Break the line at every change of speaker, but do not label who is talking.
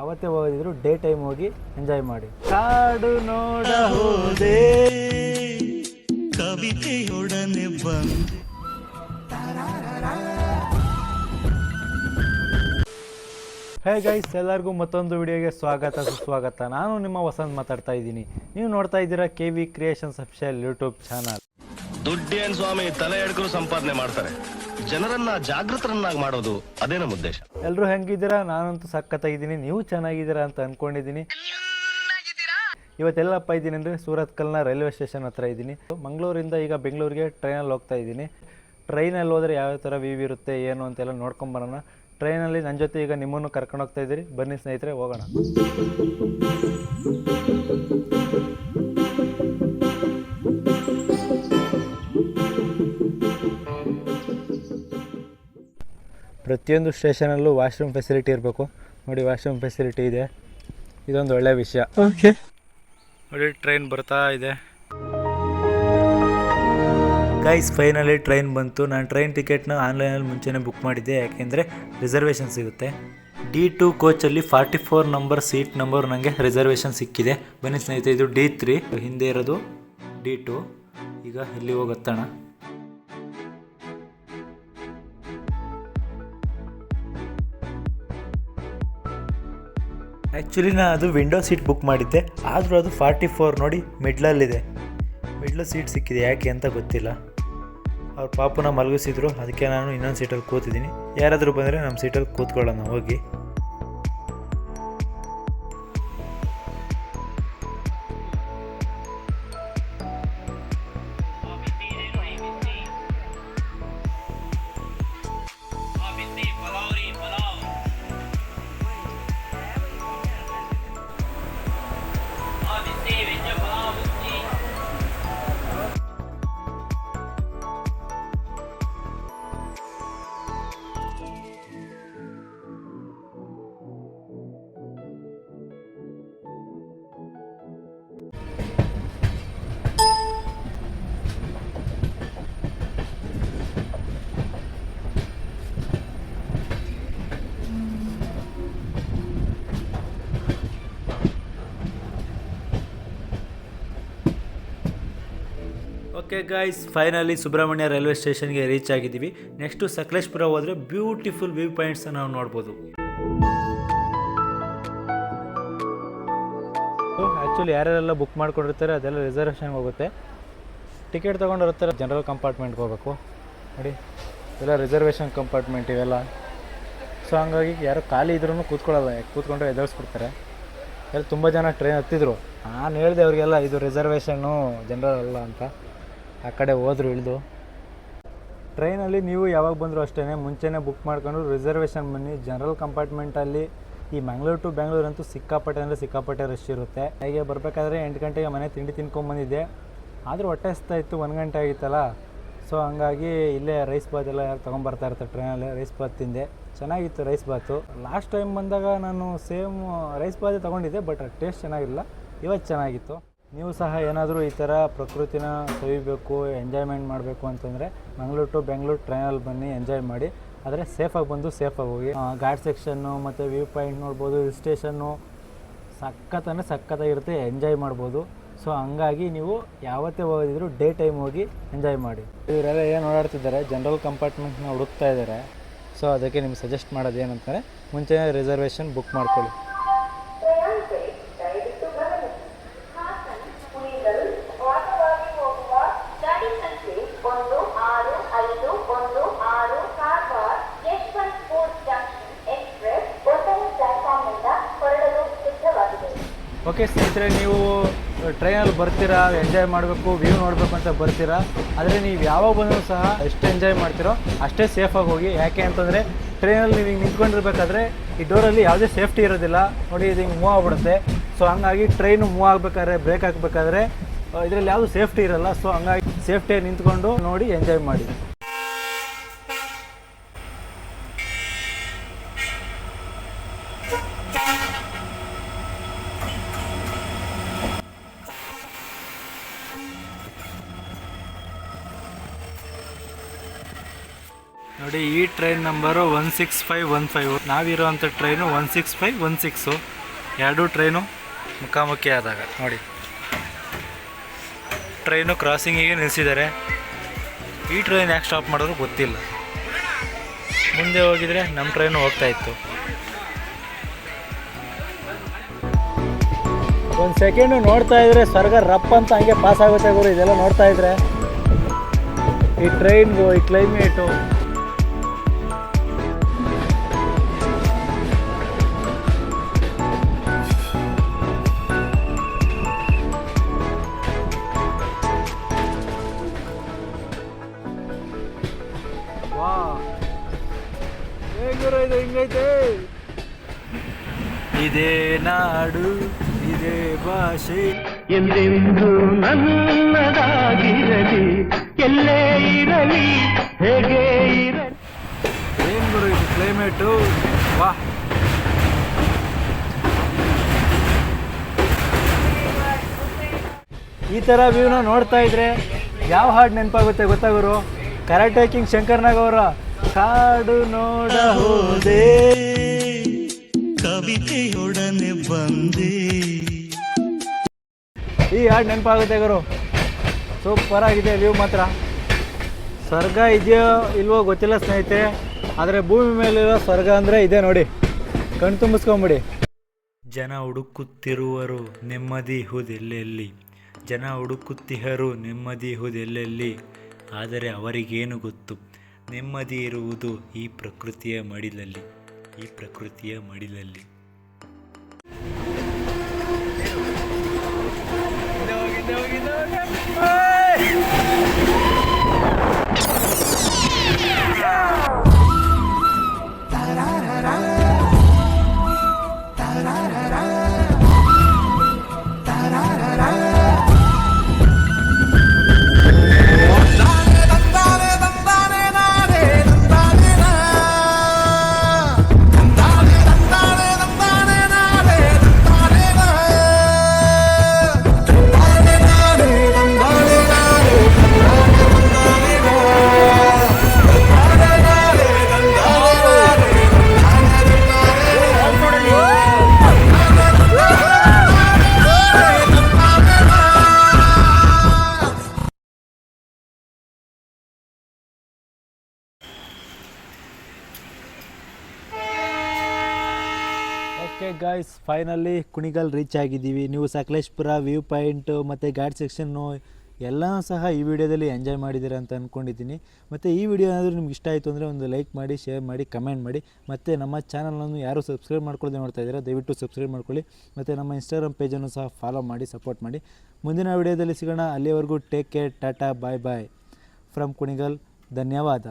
ಯಾವತ್ತೇ ಹೋಗಿದ್ರು day time ಹೋಗಿ enjoy ಮಾಡಿ. ಕಾಡು ನೋಡ ಹೋದೆ
ಕವಿತೆಯೊಡನೆ ಬಂದು.
ಹೇ ಗೈಸ್ ಎಲ್ಲರಿಗೂ ಮತ್ತೊಂದು ವಿಡಿಯೋಗೆ ಸ್ವಾಗತ ಸುಸ್ವಾಗತ. ನಾನು ನಿಮ್ಮ ವಸಂತ್ ಮಾತಾಡ್ತಾ ಇದ್ದೀನಿ. ನೀವು ನೋಡ್ತಾ ಇದ್ದೀರಾ K V creations official YouTube channel
ದುಡ್ಡೇನ್ ಸ್ವಾಮಿ ತಲೆ ಎಡ್ಕರು ಸಂಪಾದನೆ ಮಾಡ್ತಾರೆ. ಜನರನ್ನ ಜಾಗೃತರನ್ನಾಗಿ ಮಾಡೋದು ಅದೇ ನಮ್ಮ ಉದ್ದೇಶ.
ಎಲ್ಲರೂ ಹೆಂಗಿದ್ದೀರಾ? ನಾನಂತೂ ಸಖತ್ತಾಗಿದ್ದೀನಿ. ನೀವು ಚೆನ್ನಾಗಿದ್ದೀರಾ ಅಂತ ಅನ್ಕೊಂಡಿದ್ದೀನಿ. ಇವತ್ತೆಲ್ಲಪ್ಪ ಇದ್ದೀನಿ ಅಂದರೆ ಸೂರತ್ಕಲ್ನ ರೈಲ್ವೆ ಸ್ಟೇಷನ್ ಹತ್ರ ಇದ್ದೀನಿ. ಮಂಗಳೂರಿಂದ ಈಗ ಬೆಂಗಳೂರಿಗೆ ಟ್ರೈನಲ್ಲಿ ಹೋಗ್ತಾ ಇದ್ದೀನಿ. ಟ್ರೈನಲ್ಲಿ ಹೋದರೆ ಯಾವ ಥರ ವ್ಯೂ ಇರುತ್ತೆ ಏನು ಅಂತೆಲ್ಲ ನೋಡ್ಕೊಂಬರೋಣ ಟ್ರೈನಲ್ಲಿ ನನ್ನ ಜೊತೆ ಈಗ ನಿಮ್ಮನ್ನು ಕರ್ಕೊಂಡು ಹೋಗ್ತಾ ಇದ್ದೀರಿ. ಬನ್ನಿ ಸ್ನೇಹಿತರೆ ಹೋಗೋಣ. ಪ್ರತಿಯೊಂದು ಸ್ಟೇಷನಲ್ಲೂ ವಾಶ್ರೂಮ್ ಫೆಸಿಲಿಟಿ ಇರಬೇಕು. ನೋಡಿ ವಾಶ್ರೂಮ್ ಫೆಸಿಲಿಟಿ ಇದೆ. ಇದೊಂದು ಒಳ್ಳೆಯ ವಿಷಯ. ಓಕೆ. ನೋಡಿ ಟ್ರೈನ್ ಬರ್ತಾ ಇದೆ. ಗೈಸ್ ಫೈನಲಿ ಟ್ರೈನ್ ಬಂತು. ನಾನು ಟ್ರೈನ್ ಟಿಕೆಟ್ನ ಆನ್ಲೈನಲ್ಲಿ ಮುಂಚೆನೇ ಬುಕ್ ಮಾಡಿದ್ದೆ. ಯಾಕೆಂದರೆ ರಿಸರ್ವೇಷನ್ ಸಿಗುತ್ತೆ. D two ಕೋಚಲ್ಲಿ forty four number seat number ನನಗೆ ರಿಸರ್ವೇಷನ್ ಸಿಕ್ಕಿದೆ. ಬನ್ನಿ ಸ್ನೇಹಿತರೆ ಇದು ಡಿ ತ್ರೀ ಹಿಂದೆ ಇರೋದು ಡಿ ಟು ಈಗ ಇಲ್ಲಿ ಹೋಗತ್ತಣ ಆ್ಯಕ್ಚುಲಿ ನಾನು ಅದು ವಿಂಡೋ ಸೀಟ್ ಬುಕ್ ಮಾಡಿದ್ದೆ. ಆದರೂ ಅದು ಫಾರ್ಟಿ ಫೋರ್ ನೋಡಿ ಮಿಡ್ಲಲ್ಲಿದೆ ಮಿಡ್ಲ್ ಸೀಟ್ ಸಿಕ್ಕಿದೆ. ಯಾಕೆ ಅಂತ ಗೊತ್ತಿಲ್ಲ. ಅವ್ರ ಪಾಪನ ಮಲಗಿಸಿದ್ರು. ಅದಕ್ಕೆ ನಾನು ಇನ್ನೊಂದು ಸೀಟಲ್ಲಿ ಕೂತಿದ್ದೀನಿ. ಯಾರಾದರೂ ಬಂದರೆ ನಮ್ಮ ಸೀಟಲ್ಲಿ ಕೂತ್ಕೊಳ್ಳೋಣ. ಹೋಗಿ. Okay guys finally Subrahmanya railway ಸ್ಟೇಷನ್ಗೆ ರೀಚ್ ಆಗಿದ್ದೀವಿ. ನೆಕ್ಸ್ಟು ಸಕಲೇಶ್ಪುರ ಹೋದರೆ ಬ್ಯೂಟಿಫುಲ್ ವ್ಯೂ ಪಾಯಿಂಟ್ಸ್ ನಾವು ನೋಡ್ಬೋದು. ಆ್ಯಕ್ಚುಲಿ ಯಾರ್ಯಾರೆಲ್ಲ ಬುಕ್ ಮಾಡ್ಕೊಂಡಿರ್ತಾರೆ, ಅದೆಲ್ಲ ರಿಸರ್ವೇಷನ್ಗೆ ಹೋಗುತ್ತೆ. ಟಿಕೆಟ್ ತೊಗೊಂಡಿರ್ತಾರೆ ಜನರಲ್ ಕಂಪಾರ್ಟ್ಮೆಂಟ್ಗೆ ಹೋಗಬೇಕು. ನೋಡಿ ಎಲ್ಲ ರಿಸರ್ವೇಷನ್ ಕಂಪಾರ್ಟ್ಮೆಂಟ್ ಇವೆಲ್ಲ. ಸೊ ಹಂಗಾಗಿ ಯಾರು ಖಾಲಿ ಇದ್ರೂ ಕೂತ್ಕೊಳ್ಳಲ್ಲ ಕೂತ್ಕೊಂಡ್ರೆ ಎದುರಿಸ್ಬಿಡ್ತಾರೆ ಎಲ್ಲ ತುಂಬ ಜನ ಟ್ರೈನ್ ಹತ್ತಿದ್ರು. ನಾನು ಹೇಳಿದೆ ಅವರಿಗೆಲ್ಲ, ಇದು ರಿಸರ್ವೇಷನ್ನು ಜನರಲ್ ಅಲ್ಲ ಅಂತ. ಆ ಕಡೆ ಹೋದ್ರು ಇಳಿದು. ಟ್ರೈನಲ್ಲಿ ನೀವು ಯಾವಾಗ ಬಂದರೂ ಅಷ್ಟೇ ಮುಂಚೆನೇ ಬುಕ್ ಮಾಡ್ಕೊಂಡು ರಿಸರ್ವೇಷನ್ ಬನ್ನಿ. ಜನರಲ್ ಕಂಪಾರ್ಟ್ಮೆಂಟಲ್ಲಿ ಈ ಮಂಗಳೂರು ಟು ಬೆಂಗಳೂರು ಅಂತೂ ಸಿಕ್ಕಾಪಟ್ಟೆ ಅಂದರೆ ಸಿಕ್ಕಾಪಟ್ಟೆ ರಶ್ ಇರುತ್ತೆ. ಹೇಗೆ ಬರಬೇಕಾದ್ರೆ ಎಂಟು ಗಂಟೆಗೆ ಮನೆ ತಿಂಡಿ ತಿನ್ಕೊಂಬಂದಿದ್ದೆ ಆದರೂ ಹೊಟ್ಟೆ ಹಸ್ತಾ ಇತ್ತು, ಒಂದು ಗಂಟೆ ಆಗಿತ್ತಲ್ಲ. ಸೊ ಹಂಗಾಗಿ ಇಲ್ಲೇ ರೈಸ್ ಬಾತ್ ಎಲ್ಲ ಯಾರು ತೊಗೊಂಬರ್ತಾ ಇರ್ತಾರೆ ಟ್ರೈನಲ್ಲಿ. ರೈಸ್ ಬಾತ್ ತಿಂದೆ. ಚೆನ್ನಾಗಿತ್ತು ರೈಸ್ ಬಾತು ಲಾಸ್ಟ್ ಟೈಮ್ ಬಂದಾಗ ನಾನು ಸೇಮ್ ರೈಸ್ ಬಾತೇ ತೊಗೊಂಡಿದ್ದೆ ಬಟ್ ಟೇಸ್ಟ್ ಚೆನ್ನಾಗಿಲ್ಲ. ಇವತ್ತು ಚೆನ್ನಾಗಿತ್ತು. ನೀವು ಸಹ ಏನಾದರೂ ಈ ಥರ ಪ್ರಕೃತಿನ ಸವಿಬೇಕು ಎಂಜಾಯ್ಮೆಂಟ್ ಮಾಡಬೇಕು ಅಂತಂದರೆ ಮಂಗಳೂರು ಟು ಬೆಂಗಳೂರು ಟ್ರೈನಲ್ಲಿ ಬನ್ನಿ ಎಂಜಾಯ್ ಮಾಡಿ. ಆದರೆ ಸೇಫಾಗಿ ಬಂದು ಸೇಫಾಗಿ ಹೋಗಿ. ಘಾಟ್ ಸೆಕ್ಷನ್ನು ಮತ್ತು ವ್ಯೂ ಪಾಯಿಂಟ್ ನೋಡ್ಬೋದು ಹಿಲ್ ಸ್ಟೇಷನ್ನು ಸಖತ್ತಂದರೆ ಸಖತ್ತಾಗಿರುತ್ತೆ ಎಂಜಾಯ್ ಮಾಡ್ಬೋದು. ಸೊ ಹಂಗಾಗಿ ನೀವು ಯಾವತ್ತೇ ಹೋಗಿದ್ರು ಡೇ ಟೈಮ್ ಹೋಗಿ ಎಂಜಾಯ್ ಮಾಡಿ. ಇವರೆಲ್ಲ ಏನು ಓಡಾಡ್ತಿದ್ದಾರೆ ಜನರಲ್ ಕಂಪಾರ್ಟ್ಮೆಂಟ್ನ ಹುಡುಕ್ತಾ ಇದ್ದಾರೆ. ಸೊ ಅದಕ್ಕೆ ನಿಮ್ಗೆ ಸಜೆಸ್ಟ್ ಮಾಡೋದು ಏನಂತಾರೆ ಮುಂಚೆನೇ ರಿಸರ್ವೇಷನ್ ಬುಕ್ ಮಾಡ್ಕೊಳ್ಳಿ.
ಒಂದು ಆರು ಐದು ಒಂದು ಆರು ಯಶವಂತಪುರ್ ಜಂಕ್ಷನ್ ಎಕ್ಸ್ಪ್ರೆಸ್ ಒಂದನೇ ಪ್ಲಾಟ್ಫಾರ್ಮ್ನಿಂದ ಹೊರಡಲು ಸಿದ್ಧವಾಗಿದೆ.
ಓಕೆ ಸ್ನೇಹಿತರೆ, ನೀವು ಟ್ರೈನಲ್ಲಿ ಬರ್ತೀರಾ, ಎಂಜಾಯ್ ಮಾಡಬೇಕು, ವ್ಯೂ ನೋಡಬೇಕು ಅಂತ ಬರ್ತೀರಾ, ಆದರೆ ನೀವು ಯಾವಾಗ ಬಂದರೂ ಸಹ ಎಷ್ಟು ಎಂಜಾಯ್ ಮಾಡ್ತೀರೋ, ಅಷ್ಟೇ ಸೇಫಾಗಿ ಹೋಗಿ. ಯಾಕೆ ಅಂತಂದರೆ, ಟ್ರೈನಲ್ಲಿ ನೀವು ಹಿಂಗೆ ನಿಂತ್ಕೊಂಡಿರ್ಬೇಕಾದ್ರೆ, ಈ ಡೋರಲ್ಲಿ ಯಾವುದೇ ಸೇಫ್ಟಿ ಇರೋದಿಲ್ಲ. ನೋಡಿ, ಇದು ಹಿಂಗೆ ಮೂವ್ ಆಗ್ಬಿಡುತ್ತೆ. ಸೊ ಹಂಗಾಗಿ ಟ್ರೈನು ಮೂವ್ ಆಗಬೇಕಾದ್ರೆ ಬ್ರೇಕ್ ಹಾಕಬೇಕಾದ್ರೆ ಇದರಲ್ಲಿ ಯಾವುದು ಸೇಫ್ಟಿ ಇರಲ್ಲ. ಸೊ ಹಂಗಾಗಿ ಸೇಫ್ಟಿಯಾಗಿ ನಿಂತ್ಕೊಂಡು ನೋಡಿ ಎಂಜಾಯ್ ಮಾಡಿ. ನೋಡಿ, ಈ train number one six five one five ನಾವಿರೋವಂಥ train one six five one six ಎರಡೂ ಟ್ರೈನು ಮುಖಾಮುಖಿ ಆದಾಗ ನೋಡಿ. ಟ್ರೈನು ಕ್ರಾಸಿಂಗಿಗೆ ನಿಲ್ಲಿಸಿದ್ದಾರೆ ಈ ಟ್ರೈನ್ ಯಾಕೆ ಸ್ಟಾಪ್ ಮಾಡಿದ್ರು ಗೊತ್ತಿಲ್ಲ. ಮುಂದೆ ಹೋಗಿದರೆ ನಮ್ಮ ಟ್ರೈನು ಹೋಗ್ತಾ ಇತ್ತು. ಒಂದು ಸೆಕೆಂಡು ನೋಡ್ತಾ ಇದ್ರೆ ಸ್ವರ್ಗ ರಪ್ ಅಂತ ಹಂಗೆ ಪಾಸ್ ಆಗುತ್ತೆ ಗುರು, ಇದೆಲ್ಲ ನೋಡ್ತಾ ಇದ್ರೆ. ಈ ಟ್ರೈನ್ಗು ಈ ಕ್ಲೈಮೇಟು ಇದು ಹಿಂಗೈತೆ. ಇದೇ ನಾಡು ಇದೇ ಭಾಷೆ.
ಎಂದೆಂದು ನನ್ನದಾಗಿರಲಿ ಎಲ್ಲೇ ಇರಲಿ ಹೇಗೆ ಇರಲಿ.
ಏನ್ ಗುರು ಇದು ಕ್ಲೈಮೇಟು ವಾ. ಈ ಥರ ವ್ಯೂನ ನೋಡ್ತಾ ಇದ್ರೆ ಯಾವ ಹಾಡು ನೆನಪಾಗುತ್ತೆ ಗೊತ್ತಾಗೋರು ಕರಾಟೆ ಕಿಂಗ್ ಶಂಕರ್ನಾಗ್ ಅವರ ಕಾಡು ನೋಡ ಹೋದೆ.
ಕವಿತೆಯೊಡನೆ ಬಂದೆ.
ಈ ಹಾಡು ನೆನಪಾಗುತ್ತೆ ಗುರು. ಸೂಪರ್ ಆಗಿದೆ ವ್ಯೂ ಮಾತ್ರ. ಸ್ವರ್ಗ ಇದೆಯೋ ಇಲ್ವೋ ಗೊತ್ತಿಲ್ಲ ಸ್ನೇಹಿತರೆ ಆದರೆ ಭೂಮಿ ಮೇಲಿರೋ ಸ್ವರ್ಗ ಅಂದರೆ ಇದೆ ನೋಡಿ. ಕಣ್ ತುಂಬಿಸ್ಕೊಂಬಿಡಿ. ಜನ ಹುಡುಕುತ್ತಿರುವರು ನೆಮ್ಮದಿ ಹುದೆಲ್ಲೆಲ್ಲಿ ಜನ ಹುಡುಕುತ್ತಿಹರು ನೆಮ್ಮದಿ ಹುದೆಲ್ಲೆಲ್ಲಿ ಆದರೆ ಅವರಿಗೇನು ಗೊತ್ತು? ನೆಮ್ಮದಿ ಇರುವುದು ಈ ಪ್ರಕೃತಿಯ ಮಡಿಲಲ್ಲಿ ಈ ಪ್ರಕೃತಿಯ ಮಡಿಲಲ್ಲಿ. ಗಾಯ್ಸ್ ಫೈನಲಿ ಕುಣಿಗಲ್ ರೀಚ್ ಆಗಿದ್ದೀವಿ. ನೀವು ಸಕಲೇಶ್ಪುರ ವ್ಯೂ ಪಾಯಿಂಟು ಮತ್ತು ಗಾಡ್ ಸೆಕ್ಷನ್ನು ಎಲ್ಲನೂ ಸಹ ಈ ವಿಡಿಯೋದಲ್ಲಿ ಎಂಜಾಯ್ ಮಾಡಿದ್ದೀರ ಅಂತ ಅಂದ್ಕೊಂಡಿದ್ದೀನಿ ಮತ್ತು ಈ ವಿಡಿಯೋ ಏನಾದರೂ ನಿಮ್ಗೆ ಇಷ್ಟ ಆಯಿತು ಅಂದರೆ ಒಂದು ಲೈಕ್ ಮಾಡಿ ಶೇರ್ ಮಾಡಿ ಕಮೆಂಟ್ ಮಾಡಿ. ಮತ್ತು ನಮ್ಮ ಚಾನಲನ್ನು ಯಾರು ಸಬ್ಸ್ಕ್ರೈಬ್ ಮಾಡ್ಕೊಳ್ಳದೆ ನೋಡ್ತಾ ಇದ್ದೀರಾ, ದಯವಿಟ್ಟು ಸಬ್ಸ್ಕ್ರೈಬ್ ಮಾಡ್ಕೊಳ್ಳಿ. ಮತ್ತು ನಮ್ಮ ಇನ್ಸ್ಟಾಗ್ರಾಮ್ ಪೇಜನ್ನು ಸಹ ಫಾಲೋ ಮಾಡಿ ಸಪೋರ್ಟ್ ಮಾಡಿ. ಮುಂದಿನ ವಿಡಿಯೋದಲ್ಲಿ ಸಿಗೋಣ. ಅಲ್ಲಿವರೆಗೂ take care tata bye bye from Kunigal, ಧನ್ಯವಾದ.